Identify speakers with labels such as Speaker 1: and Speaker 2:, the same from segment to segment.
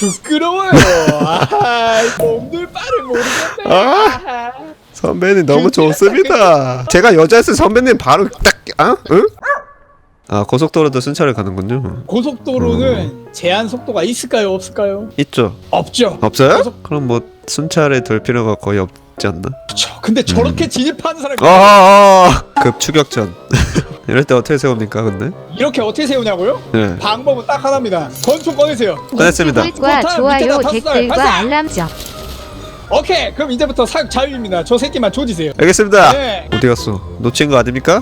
Speaker 1: 부끄러워요. 아, 몸둘 바를 모르겠네.
Speaker 2: 아.
Speaker 1: 아.
Speaker 2: 선배님 너무
Speaker 1: 그게
Speaker 2: 좋습니다. 제가 여자였으면 선배님 바로 딱 아? 응? 아 고속도로도 순차를 가는군요.
Speaker 1: 고속도로는 제한 속도가 있을까요, 없을까요?
Speaker 2: 있죠?
Speaker 1: 없죠.
Speaker 2: 없어요?
Speaker 1: 고속-
Speaker 2: 그럼 뭐 순차를 돌 필요가 거의 없지 않나?
Speaker 1: 그렇죠. 근데 저렇게 진입하는 사람이
Speaker 2: 아, 급 추격전. 이럴 때 어떻게 세웁니까, 근데?
Speaker 1: 이렇게 어떻게 세우냐고요?
Speaker 2: 네.
Speaker 1: 방법은 딱 하나입니다. 권총 꺼내세요.
Speaker 3: 유튜브과
Speaker 1: 못하면
Speaker 3: 좋아요,
Speaker 1: 밑에다.
Speaker 3: 댓글과
Speaker 1: 발사!
Speaker 3: 알람 점.
Speaker 1: 오케이. 그럼 이제부터 사육 자유입니다. 저 새끼만 조지세요.
Speaker 2: 알겠습니다.
Speaker 1: 네.
Speaker 2: 어디 갔어? 놓친 거 아닙니까?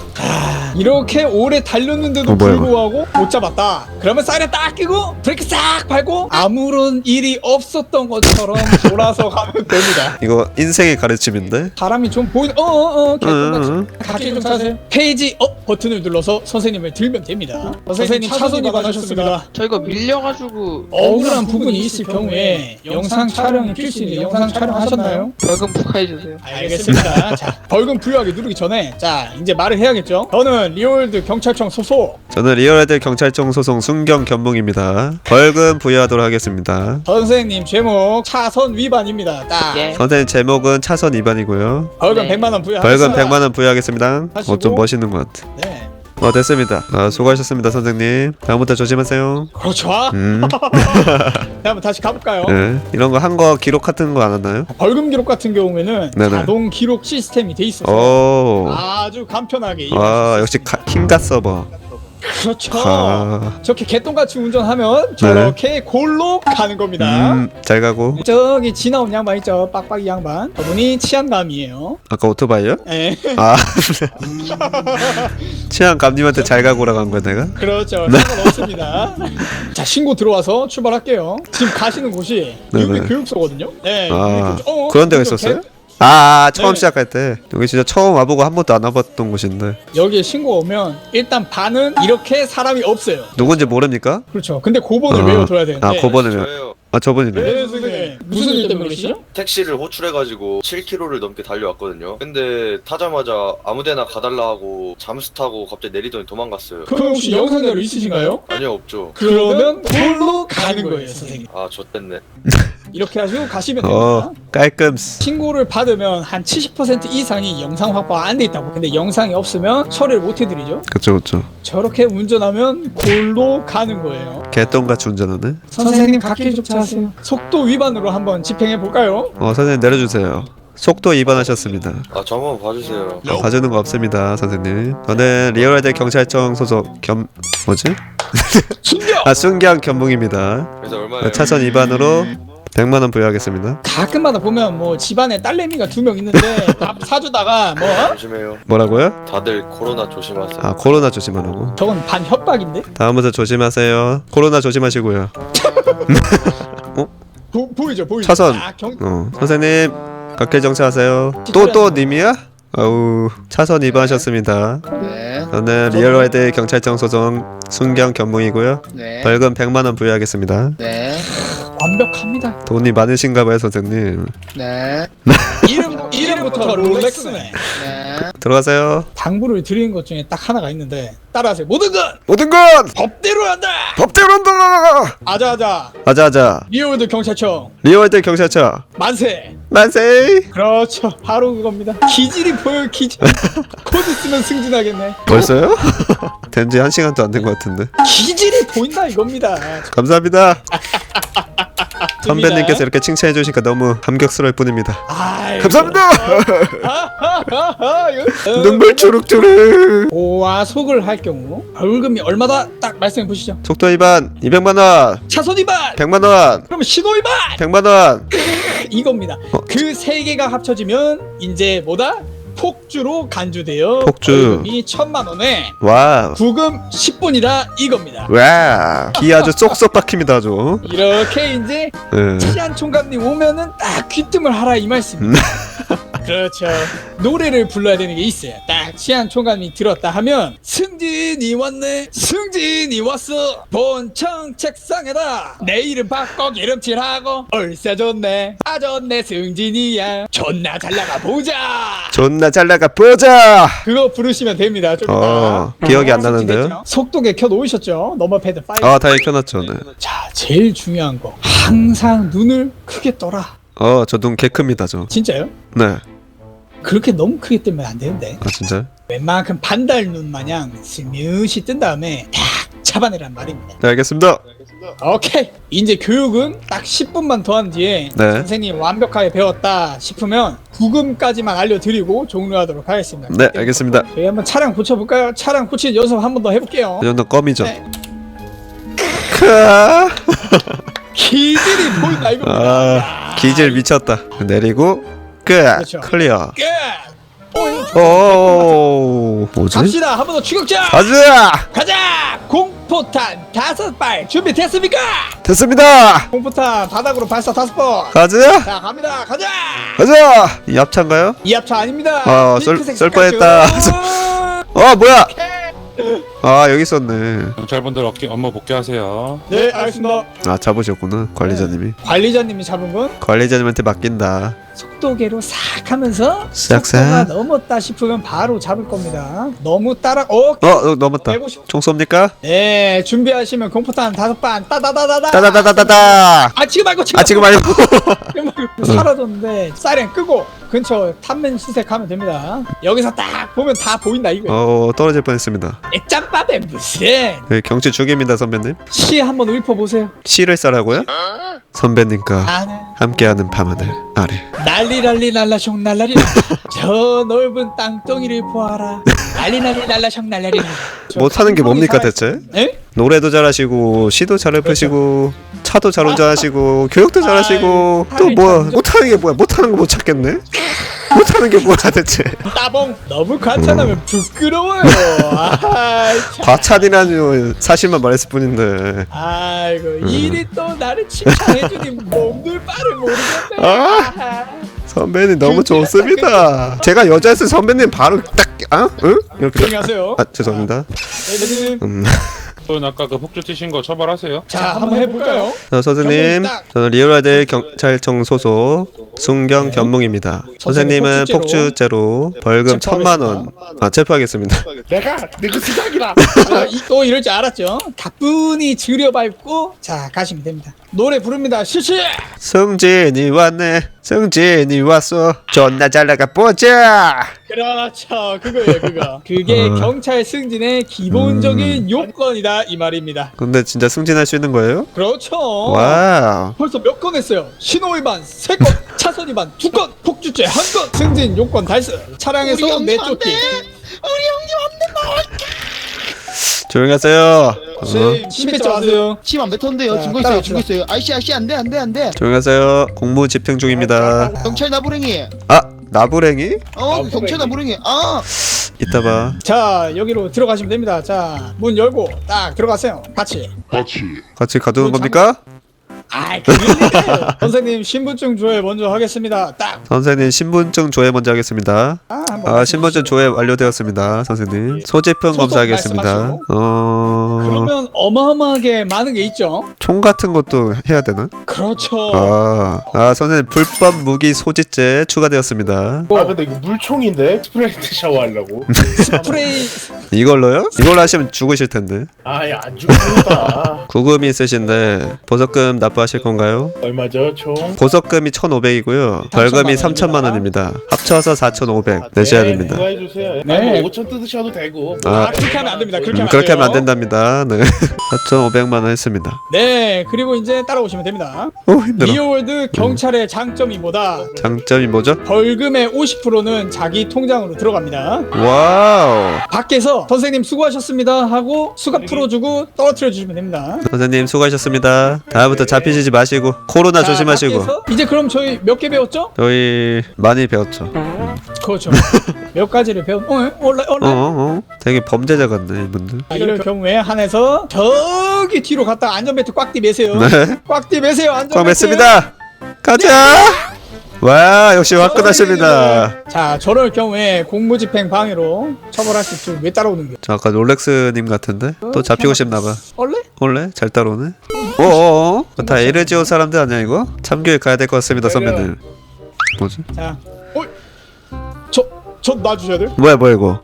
Speaker 1: 이렇게 오래 달렸는데도
Speaker 2: 어, 뭐야,
Speaker 1: 불구하고 못 잡았다. 그러면 사이렌 딱 끼고 브레이크 싹 밟고 아무런 일이 없었던 것처럼 돌아서 가면 됩니다.
Speaker 2: 이거 인생의 가르침인데?
Speaker 1: 바람이 좀 보이. 어어어.
Speaker 2: 응,
Speaker 1: 개똥같이.
Speaker 2: 응.
Speaker 1: 각기 좀 차세요. 페이지 업 버튼을 눌러서 선생님을 들면 됩니다. 선생님 차선 위반하셨습니다.
Speaker 4: 저희가 밀려가지고
Speaker 1: 억울한 부분이 있을 경우에 영상 촬영이 필수인데 영상 촬영하셨나요?
Speaker 4: 벌금 부과해주세요.
Speaker 1: 알겠습니다. 자, 벌금 부여하기 누르기 전에 자 이제 말을 해야겠죠. 저는 리올드 경찰청 소속
Speaker 2: 저는 리얼헤드 경찰청 소송 순경 견봉입니다. 벌금 부여하도록 하겠습니다.
Speaker 1: 선생님 제목 차선 위반입니다. 딱
Speaker 4: 예.
Speaker 2: 선생님 제목은 차선 위반이고요.
Speaker 1: 벌금
Speaker 4: 네.
Speaker 1: 100만 원 부여하겠습니다.
Speaker 2: 벌금 100만 원 부여하겠습니다.
Speaker 1: 하시고.
Speaker 2: 어, 좀 멋있는 것 같아.
Speaker 1: 네.
Speaker 2: 어, 됐습니다. 아, 수고하셨습니다, 선생님. 다음부터 조심하세요.
Speaker 1: 그렇죠.
Speaker 2: 음,
Speaker 1: 한번 다시 가볼까요?
Speaker 2: 네. 이런 거 한 거 기록 같은 거 안 하나요?
Speaker 1: 벌금 기록 같은 경우에는
Speaker 2: 네네.
Speaker 1: 자동 기록 시스템이 돼 있어서
Speaker 2: 오.
Speaker 1: 아주 간편하게
Speaker 2: 아,
Speaker 1: 이용할 수
Speaker 2: 역시 가, 킹가 서버.
Speaker 1: 그렇죠.
Speaker 2: 아,
Speaker 1: 저렇게 개똥같이 운전하면 저렇게 골로 가는 겁니다.
Speaker 2: 음, 잘 가고.
Speaker 1: 저기 지나온 양반 있죠 빡빡이 양반 저분이 치안감이에요
Speaker 2: 아까 오토바이요?
Speaker 1: 예
Speaker 2: 아, 치안 감님한테 잘 가고라고 한 거야, 내가?
Speaker 1: 그렇죠
Speaker 2: 네.
Speaker 1: 상관없습니다 자 신고 들어와서 출발할게요 지금 가시는 곳이
Speaker 2: 네네.
Speaker 1: 여기 교육소거든요 네
Speaker 2: 아.
Speaker 1: 어,
Speaker 2: 그런 데가 있었어요?
Speaker 1: 개-
Speaker 2: 아, 아, 처음
Speaker 1: 네.
Speaker 2: 시작할 때. 여기 진짜 처음 와보고 한 번도 안 와봤던 곳인데.
Speaker 1: 여기에 신고 오면 일단 반은 이렇게 사람이 없어요
Speaker 2: 누군지 모릅니까?
Speaker 1: 그렇죠 근데 고번을
Speaker 2: 아.
Speaker 1: 외워둬야 되는데
Speaker 2: 아, 고번을 외워. 아, 저분이네.
Speaker 1: 네 선생님 무슨 일 때문에 그러시죠?
Speaker 5: 택시를 호출해가지고 7km를 넘게 달려왔거든요. 근데 타자마자 아무데나 가달라 하고 잠수 타고 갑자기 내리더니 도망갔어요.
Speaker 1: 그럼 혹시 영상 자료 있으신가요?
Speaker 5: 아니요 없죠.
Speaker 1: 그러면 골로 가는 거예요 선생님
Speaker 5: 아 좆됐네.
Speaker 1: 이렇게 하시고 가시면 됩니다
Speaker 2: 어, 깔끔스.
Speaker 1: 신고를 받으면 한 70% 이상이 영상 확보가 안 돼 있다고. 근데 영상이 없으면 처리를 못 해드리죠.
Speaker 2: 그쵸, 그쵸.
Speaker 1: 저렇게 운전하면 골로 가는 거예요.
Speaker 2: 개똥같이 운전하네.
Speaker 1: 선생님 각기 쫓아하세요. 속도 위반으로 한번 집행해 볼까요?
Speaker 2: 어, 선생님 내려주세요. 속도 위반하셨습니다.
Speaker 5: 아 저 한번 봐주세요.
Speaker 2: 어, 봐주는 거 없습니다, 선생님. 저는 리얼헤드 경찰청 소속 겸 뭐지?
Speaker 1: 숨겨!
Speaker 2: 아 순경 견봉입니다.
Speaker 5: 그래서 얼마예요?
Speaker 2: 차선 위반으로 100만 원 부여하겠습니다.
Speaker 1: 가끔마다 보면 뭐 집안에 딸내미가 두 명 있는데 밥 사주다가 뭐
Speaker 5: 조심해요.
Speaker 2: 뭐라고요?
Speaker 5: 다들 코로나 조심하세요.
Speaker 2: 아 코로나 조심하라고.
Speaker 1: 저건 반 협박인데?
Speaker 2: 다음부터 조심하세요. 코로나 조심하시고요.
Speaker 1: 보, 보이죠 보이죠?
Speaker 2: 차선.
Speaker 1: 아, 경...
Speaker 2: 어, 선생님 각길 정차하세요. 또 또 님이야? 아우 차선 위반하셨습니다.
Speaker 4: 네.
Speaker 2: 저는 리얼헤드 경찰청 소속 순경 견봉이고요.
Speaker 4: 네.
Speaker 2: 벌금 100만 원 부여하겠습니다.
Speaker 4: 네.
Speaker 1: 완벽합니다.
Speaker 2: 돈이 많으신가 봐요, 선생님.
Speaker 4: 네.
Speaker 1: 이름, 이름부터 롤렉스네.
Speaker 4: 네.
Speaker 2: 들어가세요.
Speaker 1: 당부를 드리는 것 중에 딱 하나가 있는데 따라하세요. 모든 건
Speaker 2: 모든 건
Speaker 1: 법대로 한다!
Speaker 2: 법대로 한다.
Speaker 1: 아자아자
Speaker 2: 아자아자.
Speaker 1: 리오드 경찰청
Speaker 2: 리얼헤드 경찰청
Speaker 1: 만세
Speaker 2: 만세.
Speaker 1: 그렇죠 바로 그겁니다 기질이 보여 기질 코드 쓰면 승진하겠네
Speaker 2: 벌써요? 된 지 한 시간도 안 된 것 같은데.
Speaker 1: 기질이 보인다 이겁니다
Speaker 2: 감사합니다. 선배님께서 이렇게 칭찬해 주시니까 너무 감격스러울 뿐입니다.
Speaker 1: 아이고.
Speaker 2: 감사합니다.
Speaker 1: 아하하하, 이거.
Speaker 2: 눈물 주룩주룩.
Speaker 1: 보아 속을 할 경우 벌금이 얼마다 딱 말씀해 보시죠
Speaker 2: 속도 위반 200만 원,
Speaker 1: 차선 위반
Speaker 2: 100만 원,
Speaker 1: 그러면 신호 위반
Speaker 2: 100만 원.
Speaker 1: 이겁니다
Speaker 2: 어.
Speaker 1: 그 세 개가 합쳐지면 이제 뭐다 폭주로 간주되어
Speaker 2: 폭주.
Speaker 1: 벌금이 천만 원에
Speaker 2: 와.
Speaker 1: 구금 10분이다 이겁니다
Speaker 2: 와. 기 아주 쏙쏙 박힙니다 아주.
Speaker 1: 이렇게 이제
Speaker 2: 네.
Speaker 1: 치안 총감님 오면은 딱 귀뜸을 하라 이 말씀.
Speaker 2: 음.
Speaker 1: 그렇죠. 노래를 불러야 되는 게 있어요. 딱 치안 총감이 들었다 하면 승진이 왔네. 승진이 왔어. 본청 책상에다 내 이름 바꿔 기름칠하고 얼싸 좋네. 아 좋네 승진이야. 존나 잘 나가 보자.
Speaker 2: 존나 잘 나가 보자.
Speaker 1: 그거 부르시면 됩니다. 좀
Speaker 2: 어,
Speaker 1: 이따.
Speaker 2: 기억이 안 나는데요?
Speaker 1: 속도계 켜 놓으셨죠? 넘버패드 5.
Speaker 2: 아, 다 익혀놨죠. 네.
Speaker 1: 자, 제일 중요한 거. 항상 눈을 크게 떠라.
Speaker 2: 어, 저 눈 개 큽니다, 저.
Speaker 1: 진짜요?
Speaker 2: 네.
Speaker 1: 그렇게 너무 크게 뜨면 안 되는데.
Speaker 2: 아, 진짜?
Speaker 1: 웬만큼 반달 눈 마냥 슬며시 뜬 다음에 딱 잡아내란 말입니다.
Speaker 2: 네, 알겠습니다.
Speaker 1: 오케이. 이제 교육은 딱 10분만 더 한 뒤에
Speaker 2: 네.
Speaker 1: 선생님 완벽하게 배웠다 싶으면 구금까지만 알려드리고 종료하도록 하겠습니다.
Speaker 2: 네, 알겠습니다.
Speaker 1: 저희 한번 차량 고쳐볼까요? 차량 고치는 연습 한번 더 해볼게요.
Speaker 2: 이 정도 껌이죠.
Speaker 1: 네.
Speaker 2: 크아.
Speaker 1: 기질이 보인다 이거.
Speaker 2: 아, 기질 미쳤다. 내리고 끝.
Speaker 1: 그렇죠.
Speaker 2: 클리어.
Speaker 1: 끝.
Speaker 2: 오, 뭐지?
Speaker 1: 갑시다. 한 번 더 추격자.
Speaker 2: 가자.
Speaker 1: 가자. 공포탄 다섯 발 준비됐습니까?
Speaker 2: 됐습니다.
Speaker 1: 공포탄 바닥으로 발사 다섯 번.
Speaker 2: 가자.
Speaker 1: 자 갑니다. 가자.
Speaker 2: 가자. 이 합차인가요?
Speaker 1: 이 합차 아닙니다.
Speaker 2: 아, 쏠-
Speaker 1: 핑크색.
Speaker 2: 뻔했다. 어, 뭐야? 아, 여기 있었네.
Speaker 3: 경찰분들 업계, 업무 복귀하세요.
Speaker 1: 네 알겠습니다.
Speaker 2: 아, 잡으셨구나. 관리자님이.
Speaker 1: 관리자님이 잡은 건
Speaker 2: 관리자님한테 맡긴다.
Speaker 1: 속도계로 싹 하면서
Speaker 2: 싹,
Speaker 1: 속도가
Speaker 2: 싹.
Speaker 1: 넘었다 싶으면 바로 잡을 겁니다. 너무 따라 어?
Speaker 2: 어, 어 넘었다.
Speaker 1: 해보시-
Speaker 2: 총 쏩니까?
Speaker 1: 네 준비하시면 공포탄 다섯 반 따다다다다.
Speaker 2: 따다다다다다.
Speaker 1: 아 지금 말고 지금
Speaker 2: 아, 지금 말고.
Speaker 1: 지금 말고 사라졌는데 사이렌 끄고 근처 탐맨 가면 됩니다. 여기서 딱 보면 다 보인다 이거.
Speaker 2: 어, 떨어질 뻔했습니다.
Speaker 1: 짬밥에 무슨
Speaker 2: 네, 경치 죽입니다, 선배님.
Speaker 1: 시 한번 읊어 보세요.
Speaker 2: 시를 써라고요? 선배님과
Speaker 1: 나는
Speaker 2: 함께하는 밤하늘 아래.
Speaker 1: 난리 난리 날라 숑 날라리라 저 넓은 땅덩이를 보아라 난리 난리 날라 숑 날라리라
Speaker 2: 못하는 게 뭡니까 대체?
Speaker 1: 에?
Speaker 2: 노래도 잘하시고 시도 잘 읊으시고 차도 잘 운전하시고 교육도 잘하시고
Speaker 1: 아이,
Speaker 2: 또
Speaker 1: 아이,
Speaker 2: 뭐
Speaker 1: 참.
Speaker 2: 못하는 게 뭐야? 못하는 거 못 찾겠네? 못하는 게 뭐야 대체?
Speaker 1: 따봉 너무 과찬하면 부끄러워요 아이 참.
Speaker 2: 과찬이라뇨 사실만 말했을 뿐인데.
Speaker 1: 아이고 일이 또 나를 칭찬해주니 몸둘 바를 모르겠네
Speaker 2: 아. 선배님 너무
Speaker 1: 그
Speaker 2: 좋습니다. 제가 여자였을 선배님 바로 딱 아? 응? 이렇게
Speaker 1: 조용히
Speaker 2: 딱.
Speaker 1: 하세요
Speaker 2: 아 죄송합니다.
Speaker 1: 네,
Speaker 2: 음.
Speaker 3: 분 아까 그 폭주 튀신 거 처벌하세요.
Speaker 1: 자 한번 해볼까요?
Speaker 2: 자, 선생님. 저는 리얼아들 경찰청 소속 순경 견몽입니다. 선생님은
Speaker 1: 네. 폭주죄로
Speaker 2: 폭주죄로 벌금 천만 원, 아 체포하겠습니다.
Speaker 1: 내가 내그 수작이다 아, 이- 또 이럴 줄 알았죠 가뿐히 들여밟고 자 가시면 됩니다 노래 부릅니다 실시
Speaker 2: 승진이 왔네, 승진이 왔어, 존나 잘 나가 보자.
Speaker 1: 그렇죠 그거예요 그거 그게
Speaker 2: 어.
Speaker 1: 경찰 승진의 기본적인 요건이다 이 말입니다
Speaker 2: 근데 진짜 승진할 수 있는 거예요?
Speaker 1: 그렇죠
Speaker 2: 와우.
Speaker 1: 벌써 몇 건 했어요 신호 위반 세건 차선 위반 두건 폭주죄 한건 승진 요건 달성 차량에서 내쫓기
Speaker 2: 조용히 하세요. 어?
Speaker 1: 네, 심폐점 하세요
Speaker 4: 침안 뱉었는데요.
Speaker 1: 자,
Speaker 4: 증거 있어요. 증거 있어요. 아이씨 아이씨 안 돼 안 돼 안 돼.
Speaker 2: 조용히 하세요. 공무 집행 중입니다.
Speaker 4: 경찰 나부랭이.
Speaker 2: 아, 나부랭이?
Speaker 4: 어
Speaker 1: 나부랭이.
Speaker 4: 경찰 나부랭이. 아
Speaker 2: 이따 봐.
Speaker 1: 자 여기로 들어가시면 됩니다 자 문 열고 딱 들어가세요 같이
Speaker 2: 같이 가두는 겁니까?
Speaker 1: 아이 그게 선생님 신분증 조회 먼저 하겠습니다 딱
Speaker 2: 선생님 신분증 조회 먼저 하겠습니다.
Speaker 1: 아, 한번
Speaker 2: 아 신분증 조회 완료되었습니다, 선생님. 소지품
Speaker 1: 소속
Speaker 2: 검사하겠습니다.
Speaker 1: 말씀하시고.
Speaker 2: 어,
Speaker 1: 그러면 어마어마하게 많은 게 있죠
Speaker 2: 총 같은 것도 해야 되나?
Speaker 1: 그렇죠
Speaker 2: 아, 아 선생님 불법 무기 소지죄 추가되었습니다.
Speaker 6: 아 근데 이거 물총인데 스프레이트 샤워하려고
Speaker 1: 스프레이
Speaker 2: 이걸로요? 이걸로 하시면 죽으실 텐데.
Speaker 6: 아예 안 죽습니다
Speaker 2: 구금이 있으신데 보석금 납부 하실 건가요?
Speaker 6: 얼마죠 총?
Speaker 2: 보석금이 1,500이고요. 벌금이 3천만 원입니다. 합쳐서 4,500 내셔야 됩니다.
Speaker 6: 그거 해주세요
Speaker 1: 네.
Speaker 6: 네. 뭐 5천 뜯으셔도 되고
Speaker 1: 아,
Speaker 2: 아,
Speaker 1: 그렇게 하면 안 됩니다 그렇게
Speaker 2: 음,
Speaker 1: 하면
Speaker 2: 그렇게
Speaker 1: 안
Speaker 2: 하면 안
Speaker 1: 돼요.
Speaker 2: 된답니다. 네. 4,500만 원 했습니다.
Speaker 1: 네 그리고 이제 따라오시면 됩니다
Speaker 2: 오 힘들어.
Speaker 1: 리오월드 경찰의 장점이 뭐다
Speaker 2: 장점이 뭐죠?
Speaker 1: 벌금의 50%는 자기 통장으로 들어갑니다
Speaker 2: 와우.
Speaker 1: 밖에서 선생님 수고하셨습니다 하고 수갑 풀어주고 떨어뜨려 주시면 됩니다
Speaker 2: 선생님 수고하셨습니다. 다음부터 잡히 시지 마시고 코로나
Speaker 1: 자,
Speaker 2: 조심하시고.
Speaker 1: 밖에서 이제 그럼 저희 몇 개 배웠죠?
Speaker 2: 저희 많이 배웠죠.
Speaker 1: 그렇죠 몇 가지를 배웠 어? 온라인
Speaker 2: 어,
Speaker 1: 온라인
Speaker 2: 어. 되게 범죄자 같네 이분들.
Speaker 1: 아, 이럴 경우에 한해서 저기 뒤로 갔다 안전벨트 꽉띠 매세요
Speaker 2: 네.
Speaker 1: 꽉띠 매세요 안전벨트
Speaker 2: 꽉 맸습니다. 가자. 와 역시 화끈하십니다
Speaker 1: 자 저럴 경우에 공무집행 방해로 처벌하실 줄왜 따라오는 게
Speaker 2: 저 아까 롤렉스님 같은데 또 잡히고 싶나봐
Speaker 1: 원래?
Speaker 2: 원래 잘 따라오네 어어어 그거 다 에르지오 사람들 아니야 이거? 참교육 가야 될 것 같습니다 선배님 뭐지?
Speaker 1: 자 어? 저저 놔주셔야 돼요?
Speaker 2: 뭐야 뭐야 이거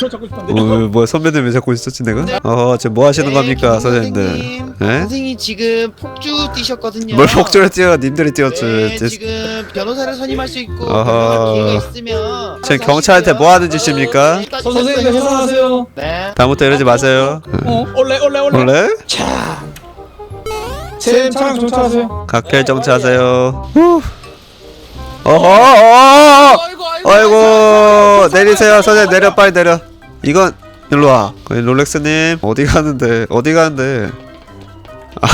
Speaker 1: 저 잡고 싶은데
Speaker 2: 어, 뭐야 선배님 왜 잡고 있었지 내가? 어 지금 뭐 하시는 겁니까 선생님들 네?
Speaker 4: 선생님 지금 폭주 뛰셨거든요.
Speaker 2: 뭘 폭주를 뛰어 님들이 뛰었지
Speaker 4: 네,
Speaker 2: 제-
Speaker 4: 지금 변호사를 선임할 수 있고
Speaker 2: 어허.
Speaker 4: 변호사 기회가 있으면
Speaker 2: 지금 경찰한테 뭐 하는 짓입니까?
Speaker 1: 선생님들 해산하세요
Speaker 4: 네.
Speaker 2: 다음부터 이러지 마세요
Speaker 1: 어 올래 올래 올래
Speaker 2: 원래?
Speaker 1: 제 차량 정차하세요.
Speaker 2: 각kel 정차하세요. 후. 어허 어 아이고 내리세요. 선생님 내려 빨리 내려. 이건 일로와. 롤렉스님 어디 가는데 어디 가는데? 아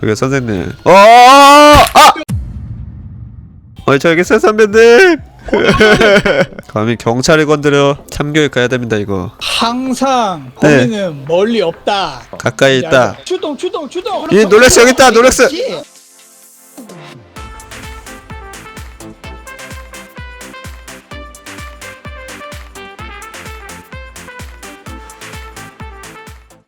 Speaker 2: 저기 선생님. 어 아! 어이 저기 있어요 선배님 감히 경찰을 건드려 참교육 가야 됩니다 이거.
Speaker 1: 항상
Speaker 2: 네.
Speaker 1: 범인은 멀리 없다.
Speaker 2: 가까이 있다.
Speaker 1: 출동 출동 출동!
Speaker 2: 이 롤렉스 여기 있다 롤렉스
Speaker 4: 그렇지.